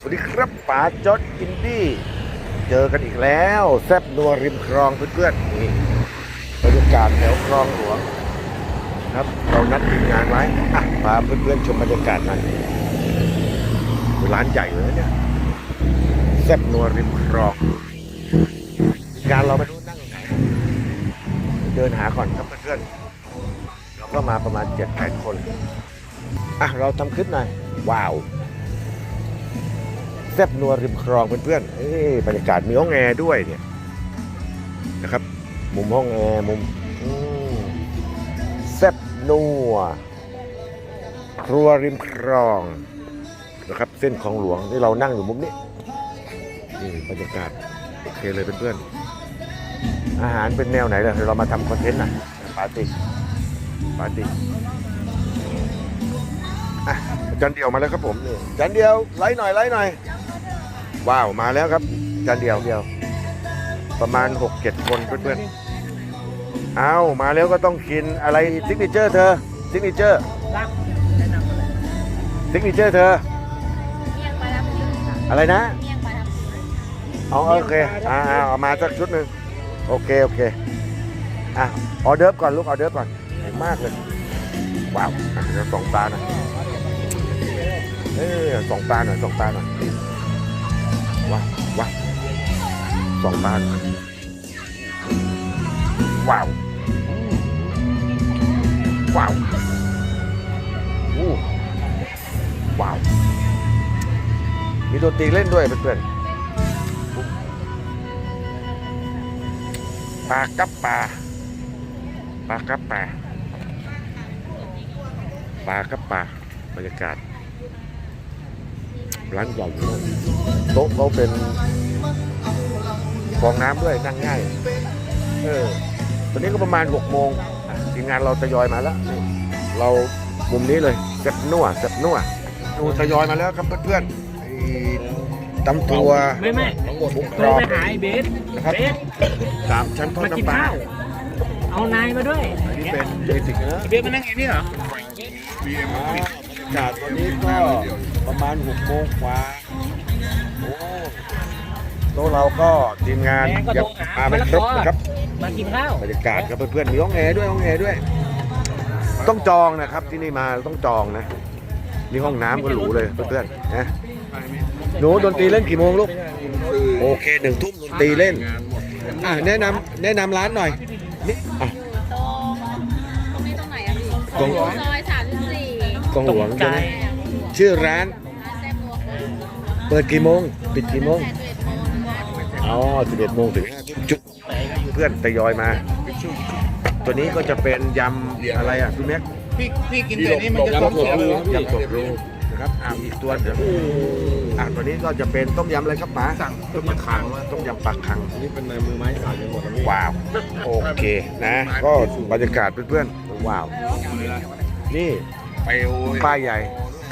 สวัสดีครับป๋าจอดอินดี้เจอกันอีกแล้ว แซบนัวริมคลองเพื่อนๆนี่บรรยากาศแถวคลองหลวงครับ เรานัดทีมงานไว้อะพาเพื่อนๆชมบรรยากาศหน่อยร้านใหญ่เลยนะเนี่ยแซบนัวริมคลองงานเราไม่รู้นั่งไหนเดินหาก่อนครับเพื่อนๆเราก็มาประมาณเจ็ดแปดคนอะเราทำคลิปหน่อยว้าว ซบนัวริมคลองเพื่อนๆเอ้บรรยากาศมีห้องแอร์ด้วยเนี่ยนะครับ มุมห้องแอร์มุมแซบนัวครัวริมคลองนะครับเส้นของหลวงที่เรานั่งอยู่มุมนี้นี่บรรยากาศโอเคเลยเพื่อนๆอาหารเป็นแนวไหนล่ะเดี๋ยวเรามาทำคอนเทนต์นะปาร์ตี้ปาร์ตี้อะจานเดียวมาแล้วครับผมนี่จานเดียวไลค์หน่อยไลค์หน่อย ว้าว มาแล้วครับจานเดียวเดียว ประมาณ 6-7 คนเพื่อนๆเอามาแล้วก็ต้องกินอะไรซิกเนเจอร์เธอซิกเนเจอร์ซิกเนเจอร์เธอเมี่ยงปลาทับทิมค่ะอะไรนะเอาโอเคอ่าเอาเอามาสักชุดหนึ่งโอเค โอเคอะออเดิร์ฟก่อนลูกออเดิร์ฟก่อนใหญ่มากเลยว้าวอะเดี๋ยวสองตาหน่อยเอ้ยสองตาหน่อยสองตาหน่อย ว้าวว้าวสองตานว้าวว้าวอู้ว้าว มีดนตรีเล่นด้วยเพื่อนๆปลากับปลาปลากับปลาปลากับปลาบรรยากาศ ร้านใหญ่อยู่นะโต๊ะเขาเป็นฟองน้ำด้วยนั่งง่าย เออ ตอนนี้ก็ประมาณ6โมงอะทีมงานเราทยอยมาแล้วนี่เรามุมนี้เลยเซ็บนัวเซ็บนัวดูทยอยมาแล้วครับเพื่อนๆไอ้ตำตัวไม่ไม่ทั้งหมดหกโทกรรอบไปหาไอ้เบสนะครับเบสสามชั้นทอดมากินน้ำปลาข้าวเอานายมาด้วยอันนี้เป็นเบสิกนะเบสมานั่งไงนี่เหรออ่าบรรยากาศวันนี้ก็ประมาณ6โมงกว่าโอ้โต๊ะเราก็ทีมงานแม่ก็ยัโทงรหามาไม่ครบนะครับมากินข้าวบรรยากาศครับเพื่อนๆมีห้องแอร์ด้วยห้องแอร์ด้วย ต้องจองนะครับที่นี่มาต้องจองนะมีห้องน้ำก็หรูเลยเพื่อนๆนะหนูดนตรีเล่นกี่โมงลูกโอเคหนึ่งทุ่มดนตรีเล่นอะแนะนำแนะนำร้านหน่อยนี่อะตรงตรงนี้ตรงไหนอะพี่ตรงซอยสามสิบสี่ก องหลวงตกใจ ใช่ไหมชื่อร้านร้านแซ่บนัวโค้งเปิดกี่โมง ปิดกี่โมงแปดสิบเอ็ดโมงถึงห้าทุ่มอ๋อ11โมงถึง5ทุ่มจุดเพื่อนทยอยมา ตัวนี้ก็จะเป็นยำอะไรอะพี่แม็ก พี่พี่กินแต่นี้มันจะต้มเสียเลยยำตกรูนะครับอ่าอีกตัวเดี๋ยวอ่าตัวนี้ก็จะเป็นต้มยำอะไรครับป๋าสั่งต้มยำคังต้มยำปลาคังนี่เป็นในมือไม้สายไปหมดแล้วนี่ว้าวโอเคนะ ก็บรรยากาศเพื่อนๆว้าว นี่ ไปโอ้ยป้ายใหญ่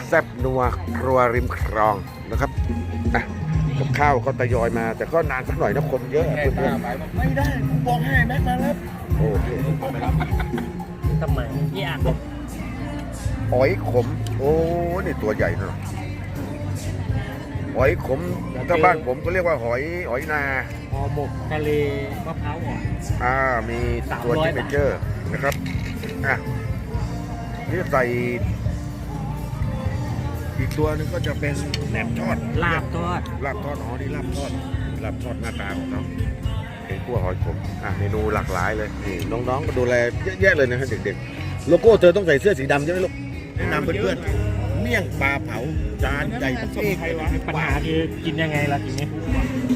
แซ่บนัวครัวริมคลองนะครับอะกับข้าวก็ทยอยมา แต่ก็นานสักหน่อยนะคนเยอะอะเพื่อนๆไม่ได้ผมบอกให้แม็กมาแล้วโอเคทำไมยี่อะหอยขม โอ้นี่ตัวใหญ่เนอะหอยขมถ้าบ้านผมก็เรียกว่าหอยหอยนาห่อหมกทะเลมะพร้าวอ่อนอ่ามีตัว300จิเมเจอร์นะครับอะ นี่ใส่อีกตัวหนึงก็จะเป็นแหนมทอดลาบทอดลาบทอดอ๋อนี่ลาบทอดลาบทอดหน้าตาของเขาเป็นขั้วหอยขมอะเมนูหลากหลายเลยนี่น้องๆก็ดูแลเยอะแยะเลยนะฮะเด็กๆ โลโก้เธอต้องใส่เสื้อสีดำใช่ไหมลูกแนะนำเพื่อนๆเมี่ยงปลาเผาจานใหญ่เท่ใครวะปัญหาคือกินยังไงล่ะทีนี้นี่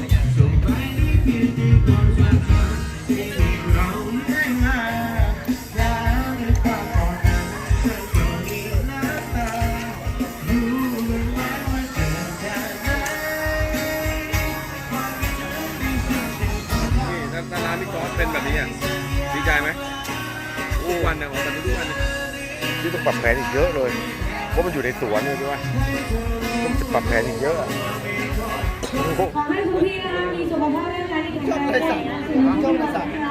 ที่ต้องปรับแผนอีกเยอะเลยเพราะมันอยู่ในสวนเลยใช่ไหมต้องปรับแผนอีกเยอะขอให้คุณพี่นะคะมีสุขภาพร่างกายที่แข็งแรงสุขภาพสุขภาพนะคะ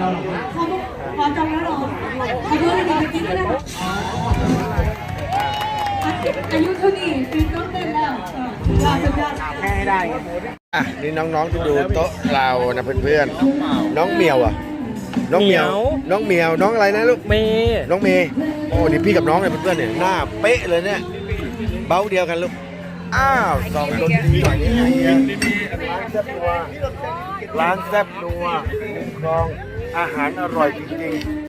ขอขอจองแล้วเหรออายุเท่านี้ไปกินก็ได้อายุเท่านี้ปีนต้องเต้นแล้วลาสุดยอดแค่ได้อะนี่น้องๆที่ดูโต๊ะเรานะเพื่อนๆ น้องเหมียวอะ น้องเหมียว น้องเหมียว น้องอะไรนะลูก เมย์น้องเมย์โอ้นี่พี่กับน้องเนี่ยเพื่อนๆเนี่ยหน้าเป๊ะเลยเนี่ย เบ้าเดียวกันลูก อ้าวสองคนนี้หน่อยนี่ไงเนี่ยร้านแซ่บนัวร้านแซ่บนัวริมคลอง อาหารอร่อยจริงๆ